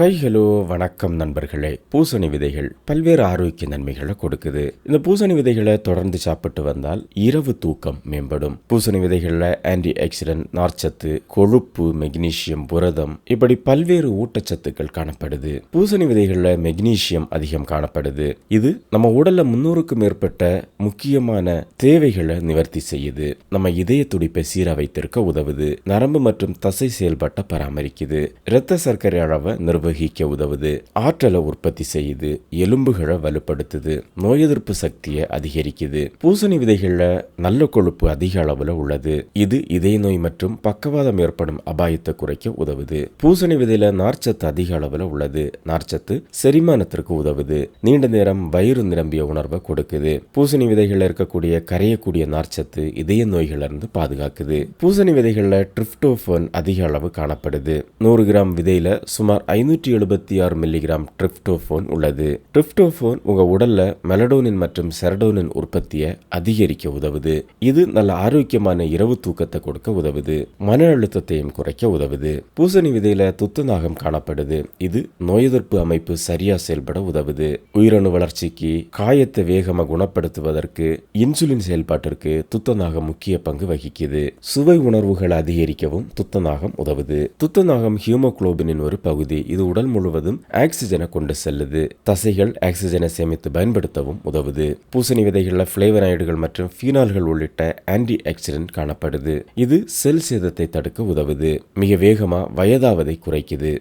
Hi hello வணக்கம் நண்பர்களே. பூசணி விதைகள் பல்வேறு ஆரோக்கிய நன்மைகளை கொடுக்குது. இந்த பூசணி விதைகளை தொடர்ந்து சாப்பிட்டு வந்தால் இரவு தூக்கம் மேம்படும். பூசணி விதைகளில் ஆன்டி ஆக்சிடென்ட் நார்ச்சத்து கொழுப்பு மெக்னீசியம் புரதம் இப்படி பல்வேறு ஊட்டச்சத்துக்கள் காணப்படுது. பூசணி விதைகளில் மெக்னீசியம் அதிகம் காணப்படுது. இது நம்ம உடல்ல முன்னூறுக்கும் மேற்பட்ட முக்கியமான தேவைகளை நிவர்த்தி செய்யுது. நம்ம இதய துடிப்பை சீரா வைத்திருக்க உதவுது. நரம்பு மற்றும் தசை செயல்பாட்டை பராமரிக்குது. இரத்த சர்க்கரை அளவை நிர்வகிக்க உதவுது ஆற்றலை உற்பத்தி செய்யுது எலும்புகளை வலுப்படுத்துது நோய் எதிர்ப்பு சக்தியை அதிகரிக்குது. பூசணி விதைகளில் நல்ல கொழுப்பு அதிக அளவில் உள்ளது. இது இதய நோய் மற்றும் பக்கவாதம் ஏற்படும் அபாயத்தை குறைக்க உதவுது. பூசணி விதையில நார்ச்சத்து அதிக அளவில் உள்ளது. நார்ச்சத்து செரிமானத்திற்கு உதவுது. நீண்ட நேரம் வயிறு நிரம்பிய உணர்வை கொடுக்குது. பூசணி விதைகளில் இருக்கக்கூடிய கரையக்கூடிய நார்ச்சத்து இதய நோய்களிலிருந்து பாதுகாக்குது. பூசணி விதைகளில் ட்ரிப்டோஃபன் அதிக அளவு காணப்படுது. நூறு கிராம் விதையில சுமார் ஐநூற்றி எழுபத்தி ஆறு மில்லிகிராம் ட்ரிப்டோஃபோன் உள்ளது. ட்ரிப்டோஃபோன் உங்கள் உடலில் மெலடோனின் மற்றும் செரடோனின் உற்பத்தியை அதிகரிக்க உதவுது. இது நல்ல ஆரோக்கியமான இரவு தூக்கத்தை கொடுக்க உதவுது. மன அழுத்தத்தையும் குறைக்க உதவுது. பூசணி விதையில துத்தநாகம் காணப்படுது. இது நோய் எதிர்ப்பு அமைப்பு சரியாக செயல்பட உதவுது. உயிரணு வளர்ச்சிக்கு காயத்தை வேகமாக குணப்படுத்துவதற்கு இன்சுலின் செயல்பாட்டிற்கு துத்தநாகம் முக்கிய பங்கு வகிக்குது. சுவை உணர்வுகளை அதிகரிக்கவும் துத்தநாகம் உதவுது. துத்தநாகம் ஹியூமோக்ளோபினின் ஒரு பகுதி. இது இது உடல் முழுவதும் ஆக்சிஜனை கொண்டு செல்லுது. தசைகள் ஆக்சிஜனை சேமித்து பயன்படுத்தவும் உதவுது. பூசணி விதைகளில் பிளேவனாய்டுகள் மற்றும் ஃபீனால்கள் உள்ளிட்ட ஆன்டி ஆக்சிடென்ட் காணப்படுது. இது செல் சேதத்தை தடுக்க உதவுது. மிக வேகமா வயதாவதை குறைக்குது.